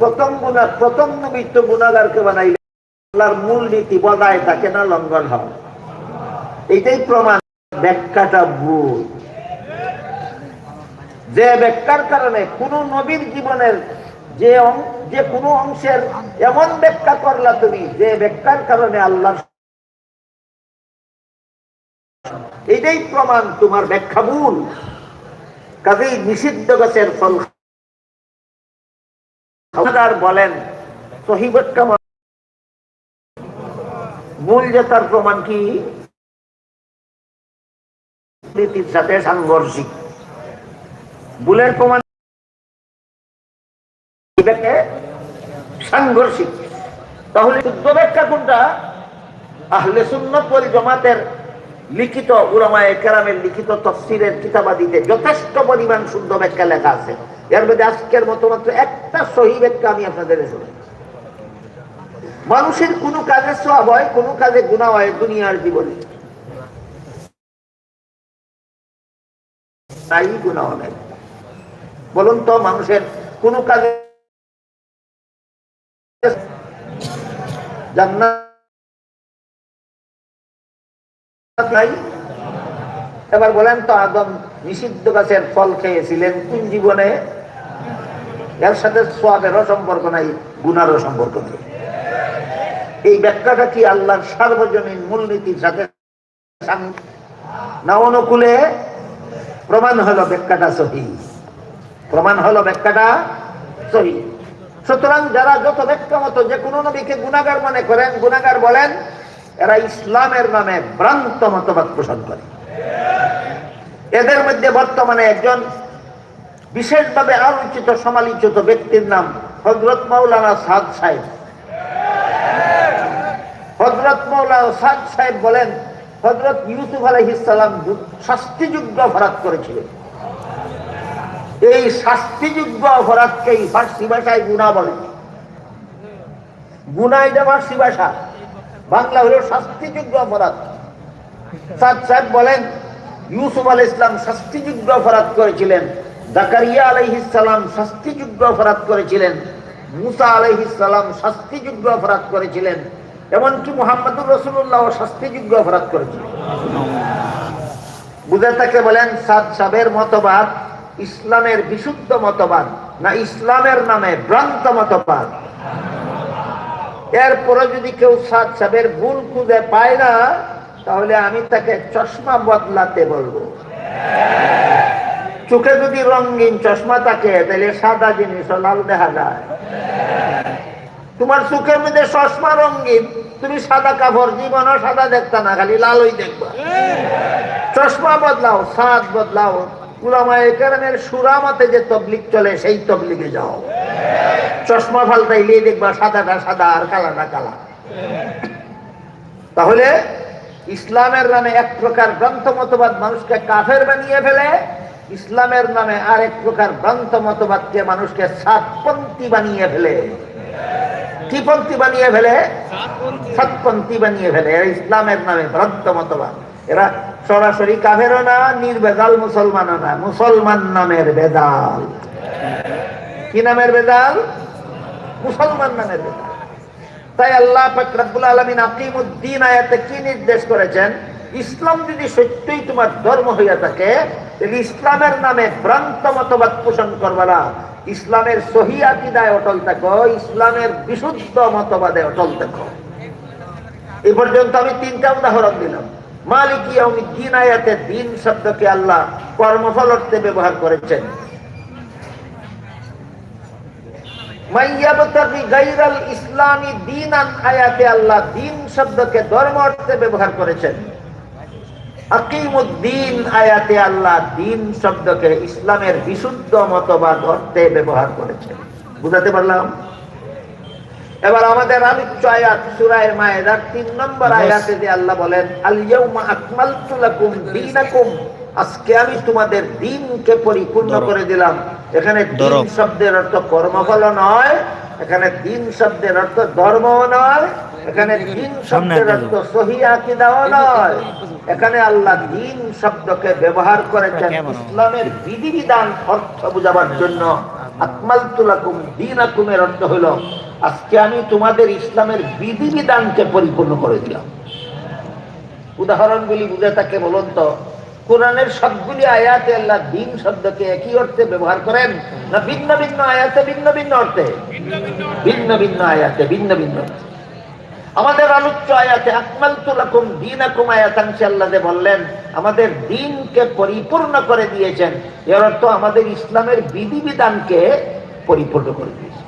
প্রথম গুণা, প্রথম নবী তো গুণাগারকে বানাইলে আল্লাহর মূল নীতি বজায় থাকে না, লঙ্ঘন হয়। এটাই প্রমাণ। ব্যাখ্যাটা ভুল। যে ব্যাখ্যার কারণে কোন নবীর জীবনের যে যে কোনো অংশের এমন ব্যাখ্যা করলা তুমি, যে ব্যাখ্যার কারণে আল্লাহ এটাই প্রমাণ, তোমার ব্যাখ্যা ভুল। কাজেই নিষিদ্ধ গাছের ফল বলেন মূল জেতার প্রমাণ কি? সাথে সাংঘর্ষিক। ভুলের প্রমাণ সাংঘর্ষিক। তাহলে শুদ্ধ ব্যাখ্যা কোনটা? আহলে জামাতের লিখিত উলামায়ে কেরামের লিখিত তফসিরের কিতাবাদিতে যথেষ্ট পরিমাণ শুদ্ধ ব্যাখ্যা লেখা আছে। এর মধ্যে আজকের মতো মাত্র একটা সহি আমি আপনাদের শুনি মানুষের কোনো কাজে সব হয়, কোনো কাজে গুণা হয় দুনিয়ার জীবনে। তাই গুণা নাই। বলুন তো, মানুষের কোন কাজে এবার বলেন তো, আদম নিষিদ্ধ গাছের ফল খেয়েছিলেন কোন জীবনে? এর সাথে সোয়াবেরও সম্পর্ক নাই, গুনারও সম্পর্ক নেই। এই ব্যাখ্যাটা কি আল্লাহর সার্বজনীন মূলনীতির সাথে না অনুকূলে? প্রমাণ হলো ব্যাখ্যাটা সহি। প্রমাণ হলো ব্যাখ্যাটা সহি। সুতরাং যারা যত ব্যাখ্যা মতো যে কোনো নবীকে গুণাগার মনে করেন গুণাগার বলেন, এরা ইসলামের নামে ভ্রান্ত মতবাদ পোষণ করে। এদের মধ্যে বর্তমানে একজন বিশেষভাবে আলোচিত, সমালোচিত ব্যক্তির নাম হজরত মৌলানা সাদ সাহেব। হজরত মৌলানা সাদ সাহেব বলেন হজরত ইউসুফ আলহিসাল্লাম শাস্তিযোগ্য অপরাধ করেছিলেন। এই শাস্তিযোগ্য অপরাধকেই ফার্সি ভাষায় গুণা বলে। গুণা এটা ফার্সি ভাষা। বাংলা হলো শাস্তিযোগ্য অপরাধ। সাদ সাহেব বলেন, ইউসুফ আল ইসলাম শাস্তিযোগ্য অপরাধ করেছিলেন। জাকারিয়া আলাইহিসাল্লাম শাস্তিযোগ্য অপরাধ করেছিলেন, মুসা আলাইহিসাল্লাম শাস্তিযোগ্য অপরাধ করেছিলেন, এমনকি মোহাম্মদুর রসুল্লাহ শাস্তিযোগ্য অপরাধ করেছিলেন। বুঝে তাকে বলেন, সাদ সাহেবের মতবাদ ইসলামের বিশুদ্ধ মতবাদ, না ইসলামের নামে ভ্রান্ত মতবাদ। এরপরে যদি কেউ সাদ সাহেবের ভুল খুঁজে পায় না, তাহলে আমি তাকে চশমা বদলাতে বলব। চোখে যদি রঙিন চশমা থাকে, তাহলে সাদা জিনিস লাল দেখা যায়। তোমার চোখের মধ্যে চশমা রঙিন, তুমি সাদা কাপড়, জীবনও সাদা দেখতা না, খালি লালই দেখবা। চশমা বদলাও, সাদ বদলাও। কেরামের যে তবলিক চলে, সেই তবলিগে যাও। চশমা দেখবা সাদাটা সাদা আর কালা। তাহলে ইসলামের নামে এক প্রকার গ্রন্থ মতবাদ মানুষকে কাফের বানিয়ে ফেলে। ইসলামের নামে আরেক প্রকার গ্রন্থ মতবাদকে মানুষকে সাতপন্থী বানিয়ে ফেলে। কি পন্থী বানিয়ে ফেলে? সৎপন্থী বানিয়ে ফেলে। এরা ইসলামের নামে ভ্রান্ত মতবাদ। এরা সরাসরি কাফেরও না নির্বেদাল মুসলমানও না। মুসলমান নামের বেদাল। কি নামের বেদাল? মুসলমান নামের বেদাল। তাই আল্লাহ পাক রব্বুল আলামিন আকিমুদ্দিন আয়াতে কি নির্দেশ করেছেন? ইসলাম যদি সত্যই তোমার ধর্ম হইয়া থাকে, তাহলে ইসলামের নামে ভ্রান্ত মতবাদ পোষণ করবা না। ইসলামের সহি অটল থাকো, ইসলামের বিশুদ্ধ মতবাদে অটল থাকো। এই পর্যন্ত আমি তিনটা উদাহরণ দিলাম। মালিক দিন আয়াতে দিন শব্দকে আল্লাহ কর্মফল অর্থে ব্যবহার করেছেন। ইসলামী দীনান আয়াতে আল্লাহ দিন শব্দকে ধর্ম অর্থে ব্যবহার করেছেন। আকিমুদ্দিন আয়াতে আল্লাহ দিন শব্দকে ইসলামের বিশুদ্ধ মতবাদ অর্থে ব্যবহার করেছেন। বুঝাতে পারলাম? এবার আমাদের আলোচ্য আয়াত সূরায়ে মায়েদার তিন নম্বর আয়াতে যে আল্লাহ বলেন আল ইয়াউমা আকমালতু লাকুম দীনাকুম। আজকে আমি তোমাদের দিনকে পরিপূর্ণ করে দিলাম। এখানে দিন শব্দের অর্থ কর্মফল নয় এখানে দিন শব্দের অর্থ ধর্ম নয় এখানে দিন শব্দের অর্থ সহি আকিদাও নয়। এখানে আল্লাহ দিন শব্দকে ব্যবহার করেছেন ইসলামের বিধিবিধান অর্থ বোঝাবার জন্য। আকমাল তুলাকুম দিন আকুমের অর্থ হলো আজকে আমি তোমাদের ইসলামের বিধিবিধানকে পরিপূর্ণ করে দিলাম। উদাহরণগুলি বুঝে তাকে বলুন তো কোরআনের সবগুলি আয়াতে আল্লাহ দিন শব্দকে একই অর্থে ব্যবহার করেন না ভিন্ন ভিন্ন আয়াতে ভিন্ন ভিন্ন অর্থে? ভিন্ন ভিন্ন আয়াতে ভিন্ন ভিন্ন অর্থে। আমাদের আলোচ্য আয়াতে আকমাল তুলাকুম দিন আকুম আয়াতাংশে আল্লাহ বললেন, আমাদের দিনকে পরিপূর্ণ করে দিয়েছেন। এর অর্থ আমাদের ইসলামের বিধিবিধানকে পরিপূর্ণ করে দিয়েছেন।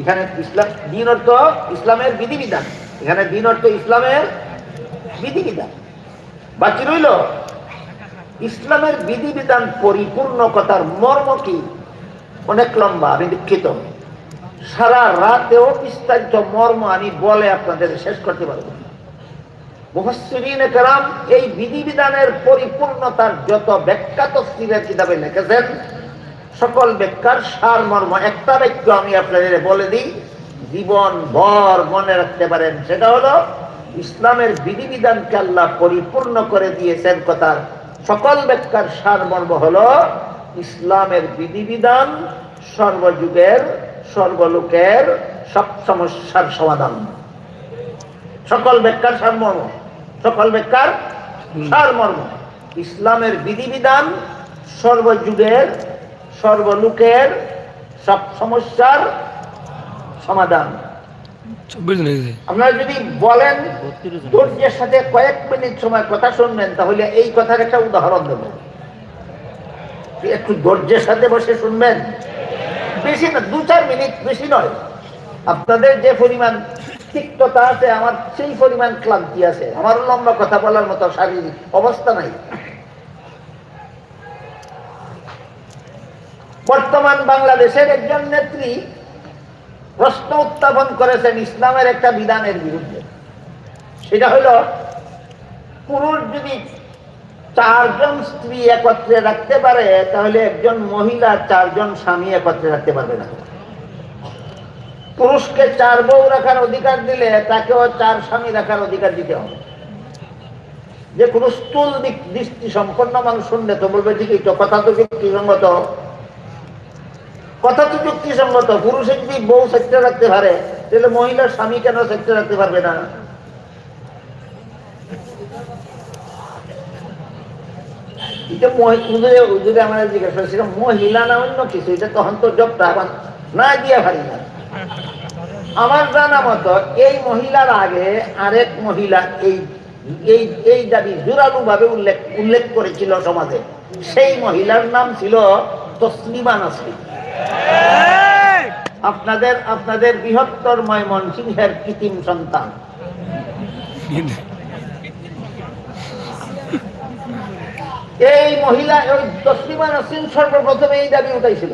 এখানে ইসলাম, দিন অর্থ ইসলামের বিধিবিধান। এখানে দিন অর্থ ইসলামের বিধিবিধান। বাকি রইল, ইসলামের বিধিবিধান পরিপূর্ণ কথার মর্ম কি? অনেক লম্বা, আমি দুঃখিত। সারা রাতেও বিস্তারিত মর্ম আমি বলে আপনাদের শেষ করতে পারব মুহসিন কেরাম এই বিধিবিধানের পরিপূর্ণতার যত ব্যাখ্যা তফসিলের কিতাবে লিখেছেন, সকল ব্যাখ্যার সার মর্ম একটা বাক্য আমি আপনাদের বলে দিই জীবন ভর মনে রাখতে পারেন। সেটা হলো, ইসলামের বিধিবিধানকে আল্লাহ পরিপূর্ণ করে দিয়েছেন কথার সকল ব্যাখ্যার সার মর্ম হলো, ইসলামের বিধিবিধান সর্বযুগের সর্বলোকের সব সমস্যার সমাধান। সকল ব্যাখ্যার সারমর্ম সকল ব্যাখ্যার সারমর্ম। ইসলামের বিধিবিধান সর্বযুগের সর্বলোকের সব সমস্যার সমাধান। আপনারা যদি বলেন ধৈর্যের সাথে কয়েক মিনিট সময় কথা শুনবেন তাহলে এই কথার একটা উদাহরণ দেব। একটু ধৈর্যের সাথে বসে শুনবেন। বেশি না, দু চার মিনিট বেশি নয়। আপনাদের যে পরিমাণ তিক্ততা আছে, আমার সেই পরিমাণ ক্লান্তি আছে। আমার লম্বা কথা বলার মতো শারীরিক অবস্থা নাই। বর্তমান বাংলাদেশের একজন নেত্রী প্রশ্ন উত্থাপন করেছেন ইসলামের একটা বিধানের বিরুদ্ধে। সেটা হইল পুরুষ যদি চারজন স্ত্রী একত্রে রাখতে পারে, তাহলে একজন মহিলা চারজন স্বামী একত্রে রাখতে পারবে না। পুরুষকে চার বউ রাখার অধিকার দিলে তাকেও চার স্বামী রাখার অধিকার দিতে হবে। যে কোনো স্থূল দৃষ্টি সম্পন্ন মানুষ শুনলে তো বলবে ঠিকই, তো কথা তো যুক্তিসঙ্গত। কথা তো যুক্তিসঙ্গত, পুরুষে যদি বউ সেক্টে রাখতে পারে, তাহলে মহিলার স্বামী কেন সেক্টে রাখতে পারবে না? এটা হুজুরে- হুজুরে আমাদের জিজ্ঞাসা করেছিল, মহিলা না অন্য কিছু? এটা তখন তো জবটা এখন না দিয়ে পারি না আমার জানা মতো, এই মহিলার আগে আরেক মহিলা এই এই এই দাবি জোরালু ভাবে উল্লেখ উল্লেখ করেছিল সমাজে। সেই মহিলার নাম ছিল তসলিমা নাসরিন আপনাদের আপনাদের বৃহত্তর ময়মনসিংহের কৃত্রিম সন্তান। এই মহিলা, ওই তসলিমা নাসরিন সর্বপ্রথমে এই দাবি উঠাইছিল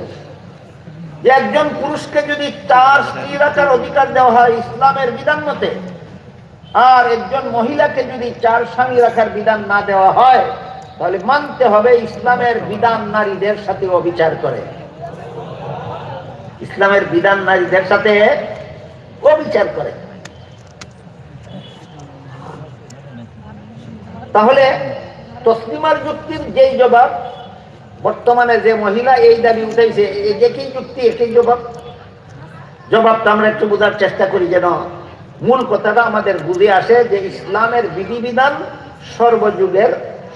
যে একজন পুরুষকে যদি চার স্ত্রী রাখার অধিকার দেওয়া হয় ইসলামের বিধান মতে, আর একজন মহিলাকে যদি চার স্বামী রাখার বিধান না দেওয়া হয়, তাহলে মানতে হবে ইসলামের বিধান নারীদের সাথে অবিচার করে। ইসলামের বিধান নারীদের সাথে অবিচার করে। তাহলে তসলিমার যুক্তির যেই জবাব, বর্তমানে যে মহিলা এই দাবি উঠাইছে একই যুক্তি, একই জবাব। জবাবটা আমরা একটু বোঝার চেষ্টা করি যেন মূল কথাটা আমাদের বুঝে আসে যে ইসলামের বিধিবিধান সর্বযুগের,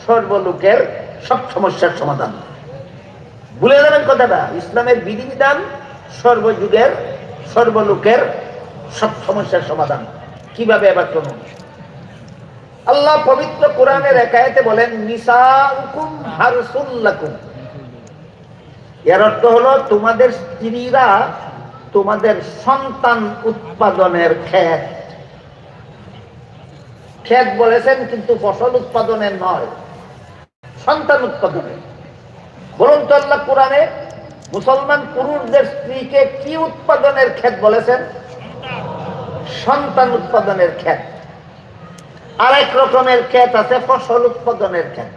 সর্বলোকের সব সমস্যার সমাধান। ভুলে যাবেন কথাটা, ইসলামের বিধিবিধান সর্বযুগের, সর্বলোকের সব সমস্যার সমাধান। কীভাবে এবার শুনুন আল্লাহ পবিত্র কোরআনের একায়েতে বলেন, নিসাউকুম হারসুল্লাকুম এর অর্থ হলো, তোমাদের স্ত্রীরা তোমাদের সন্তান উৎপাদনের ক্ষেত। ক্ষেত বলেছেন, কিন্তু ফসল উৎপাদনের নয়, সন্তান উৎপাদনের। বলুন তো আল্লাহ কোরআনে, মুসলমান পুরুষদের স্ত্রীকে কি উৎপাদনের ক্ষেত বলেছেন? সন্তান উৎপাদনের ক্ষেত আরেক রকমের ক্ষেত আছে, ফসল উৎপাদনের ক্ষেত।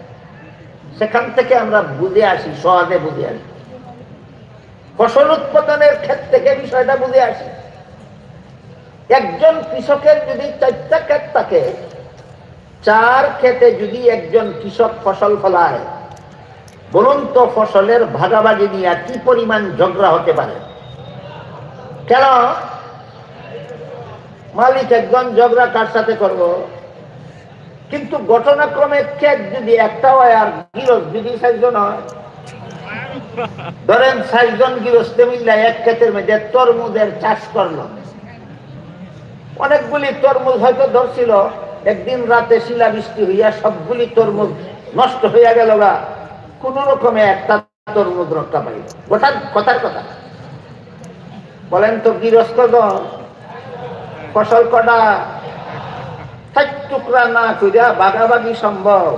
সেখান থেকে আমরা বুঝে আসি, সহজে বুঝে আসি। ফসল উৎপাদনের ক্ষেত থেকে বিষয়টা বুঝে আসি। একজন কৃষকের যদি চারটা ক্ষেত থাকে, চার ক্ষেতে যদি একজন কৃষক ফসল ফলায়, বলুন তো ফসলের ভাগাভাগি নিয়ে কি পরিমাণ ঝগড়া হতে পারে? কেন? মালিক একজন ঝগড়া কার সাথে করব? কিন্তু ঘটনাক্রমে ক্ষেত যদি একটা হয় আর গিরস যদি চারজন হয়। ধরেন চারজন গৃহস্থ মিল্লা এক ক্ষেতের মধ্যে তরমুজের চাষ করল। অনেকগুলি তরমুজ হয়তো ধরছিল, একদিন রাতে শিলাবৃষ্টি হইয়া সবগুলি তরমুজ নষ্ট হইয়া গেল গা। কোন রকমে একটা তরমুজ রক্ষা পাইল। গোটা কথার কথা। বলেন তো গৃহস্থগণ ফসল কটা? ষাট টুকরা না কইরা বাগাবাগি সম্ভব।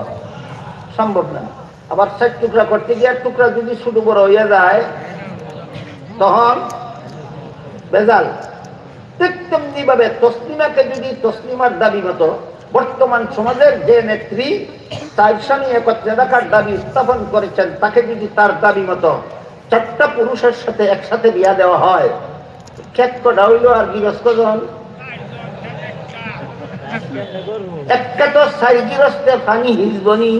সম্ভব না। আবার ষাট টুকরা করতে গিয়ে টুকরা যদি ছোট বড় হইয়া যায়, তখন বেজাল ঠিক তেমনি ভাবে তসলিমাকে যদি তসলিমার দাবি মতো বর্তমান সমাজের যে নেত্রী তার স্বামী একত্রে রাখার দাবি উত্থাপন করেছেন, তাকে যদি তার দাবি মতো চারটা পুরুষের সাথে একসাথে বিয়া দেওয়া হয় ক্ষেত কটা হইল আর গৃহস্থ জন একটা তো সাইগিরস্তে ফানি হিজবনি,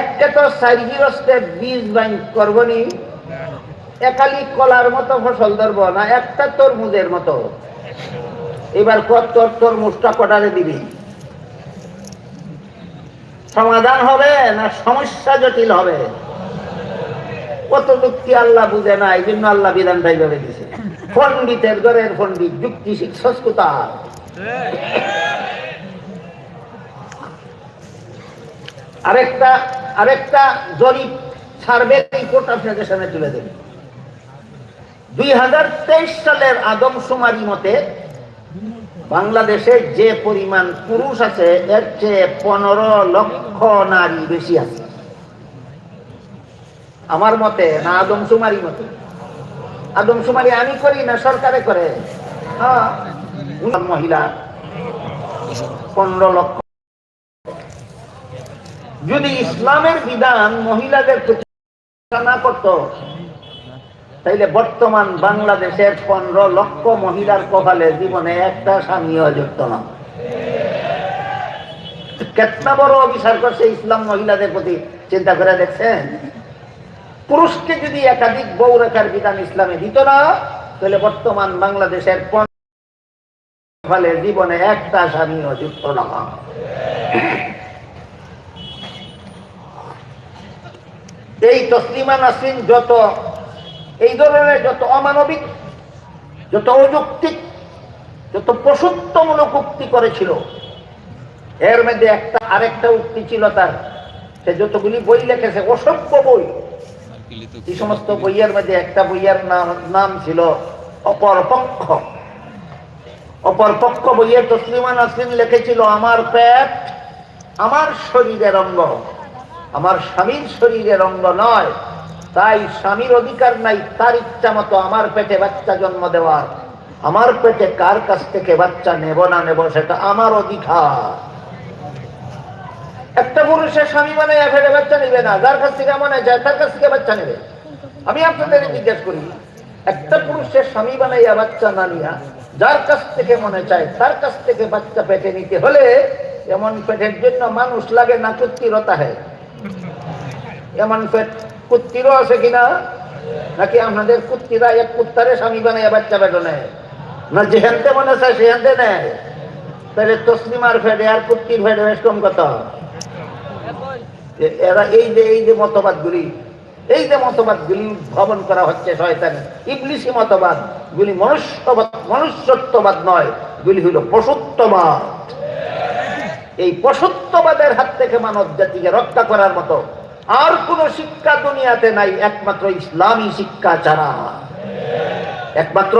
একটা তো সাইগিরস্তে বীজ বাইন করবনি, একালি কলার মতো ফসল ধরবো না, একটা তরমুজের মতো। এবার কত তোর তরমুজটা কটারে দিবি? সমাধান হবে না সমস্যা জটিল হবে? কত যুক্তি আল্লাহ বুঝে না এই জন্য আল্লাহ বিধানটা এইভাবে দিছে পণ্ডিতের ঘরের পণ্ডিত যুক্তি শিক্ষক আরেকটা আরেকটা জরিপ সার্ভে রিপোর্ট আপনাদের সামনে তুলে দেবে। দুই হাজার তেইশ সালের আদমশুমারি মতে বাংলাদেশে যে পরিমাণ পুরুষ আছে, এর চেয়ে পনেরো লক্ষ নারী বেশি আছে। আমার মতে, না, আদমশুমারি মতে। আদমশুমারি আমি করি না, সরকারে করে। হ্যাঁ। মহিলা পনেরো লক্ষ। যদি ইসলামের বিধান মহিলাদের না করত, তাইলে বর্তমান বাংলাদেশের পনেরো লক্ষ মহিলার কপালে জীবনে একটা স্বামীও যুক্ত না। কেতনা বড় অবিচার করছে ইসলাম মহিলাদের প্রতি, চিন্তা করে দেখছেন? পুরুষকে যদি একাধিক বউ রেখার বিধান ইসলামে দিত না তাহলে বর্তমান বাংলাদেশের ফলে জীবনে একটা স্বামীও যুক্ত না এই তসলিমা নাসরিন যত এই ধরনের যত অমানবিক যত অযৌক্তিক যত পশুত্বমূলক উক্তি করেছিল এর মধ্যে একটা আরেকটা উক্তি ছিল তার সে যতগুলি বই লিখেছে অসভ্য বই এই সমস্ত বইয়ের মধ্যে একটা বইয়ের নাম নাম ছিল অপর পক্ষ অপর পক্ষ বইয়ের তসলিমা নাসরিন লিখেছিল, আমার পেট আমার শরীরের অঙ্গ। আমার স্বামীর শরীরের অঙ্গ নয়। তাই স্বামীর অধিকার নাই, তার ইচ্ছা মতো আমার পেটে বাচ্চা জন্ম দেওয়ার। আমার পেটে কার কাছ থেকে বাচ্চা নেব না নেব, সেটা আমার অধিকার। একটা পুরুষের স্বামী মানে ফেটে বাচ্চা নেবে না, যার কাছ থেকে মনে যায়, তার কাছ থেকে বাচ্চা নেবে। আমি আপনাদের জিজ্ঞেস করি, একটা পুরুষের স্বামী বানাইয়া বাচ্চা না নিয়া যার কাছ থেকে মনে চায়, তার কাছ থেকে বাচ্চা পেটে নিতে হলে এমন পেটের জন্য মানুষ লাগে না কুত্তিরতা হয় এমন পেট কুত্তিরও আছে কিনা? নাকি আপনাদের কুত্তিরা এক কুত্তারে স্বামী বানাইয়া বাচ্চা পেটো নেয়? না যেহেনতে মনে চায় সেহেনতে নেয়। তাহলে তসলিমার ফেডে আর কুত্তির ফেডে বেশ কম কত এরা এই যে এই যে মতবাদগুলি এই যে মতবাদগুলি উদ্ভাবন করা হচ্ছে শয়তান, ইবলিসি মতবাদ গুলি মনুষ্যবাদ, মনুষ্যত্ববাদ নয়, গুলি হইল পশুত্ববাদ। এই পশুত্ববাদের হাত থেকে মানব জাতিকে রক্ষা করার মতো আর কোন শিক্ষা দুনিয়াতে নাই, একমাত্র ইসলামী শিক্ষা ছাড়া। একমাত্র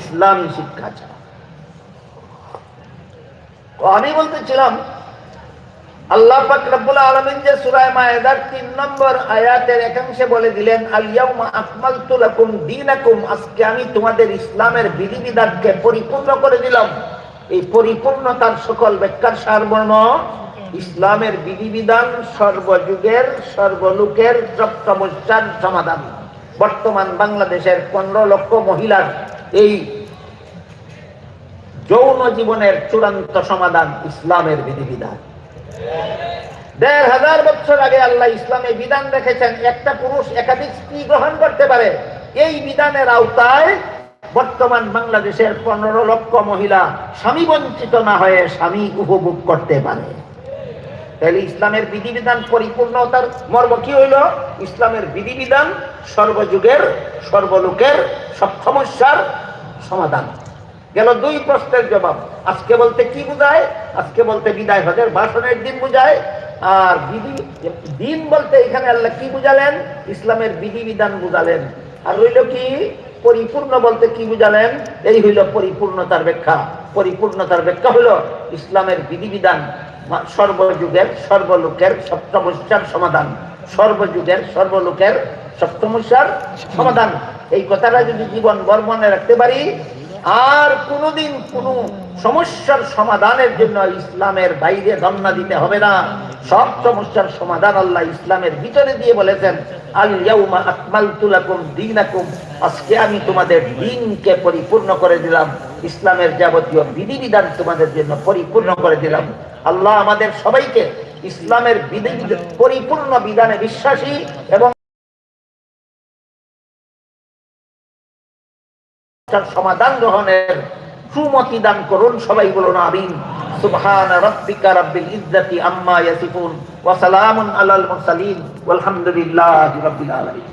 ইসলামী শিক্ষা ছাড়া। আমি বলতেছিলাম আল্লাহ পাক রব্বুল আলামিন যে সূরা মায়েদার 3 নম্বর আয়াতের একাংশে বলে দিলেন, আল ইয়াউমা আকমালতু লাকুম দীনাকুম আজকে আমি তোমাদের ইসলামের বিধিবিধান সর্বযুগের, সর্বলোকের সব সমাধান। বর্তমান বাংলাদেশের পনেরো লক্ষ মহিলার এই যৌন জীবনের চূড়ান্ত সমাধান ইসলামের বিধিবিধান। দেড় হাজার বছর আগে আল্লাহ ইসলামে বিধান রেখেছেন, একটা পুরুষ একাধিক স্ত্রী গ্রহণ করতে পারে। এই বিধানের আওতায় বর্তমান বাংলাদেশের পনেরো লক্ষ মহিলা স্বামী বঞ্চিত না হয়ে স্বামী উপভোগ করতে পারে। তাহলে ইসলামের বিধিবিধান পরিপূর্ণতার মর্ম কি হইল? ইসলামের বিধিবিধান সর্বযুগের, সর্বলোকের সব সমস্যার সমাধান। গেল দুই প্রশ্নের জবাব। আজকে বলতে কি বুঝায়? আজকে বলতে বিদায় হজের ভাষণের দিন বোঝায়। আর বিধি, দিন বলতে এখানে আল্লাহ কি বুঝালেন? ইসলামের বিধিবিধান বুঝালেন। আর হইল কি? পরিপূর্ণ বলতে কি বুঝালেন? এই হইল পরিপূর্ণতার ব্যাখ্যা। পরিপূর্ণতার ব্যাখ্যা হইল ইসলামের বিধিবিধান সর্বযুগের সর্বলোকের সপ্তমস্যার সমাধান। সর্বযুগের সর্বলোকের সপ্তমস্যার সমাধান। এই কথাটা যদি জীবন বর্মনে রাখতে পারি আর কোনোদিন কোনো সমস্যার সমাধানের জন্য ইসলামের বাইরে ধন্না দিতে হবে না। সব সমস্যার সমাধান আল্লাহ ইসলামের ভিতরে দিয়ে বলেছেন আজকে আমি তোমাদের দিনকে পরিপূর্ণ করে দিলাম। ইসলামের যাবতীয় বিধিবিধান তোমাদের জন্য পরিপূর্ণ করে দিলাম। আল্লাহ আমাদের সবাইকে ইসলামের বিধি পরিপূর্ণ বিধানে বিশ্বাসী এবং সমাধান গ্রহণের সুমতি দান করুন, সবাই বলুন আমিন। সুবহান রাব্বিকা রাব্বিল ইজ্জাতি আম্মা ইয়াসিফুন, ওয়া সালামুন আলাল মুরসালিন, ওয়ালহামদুলিল্লাহি রাব্বিল আলামিন।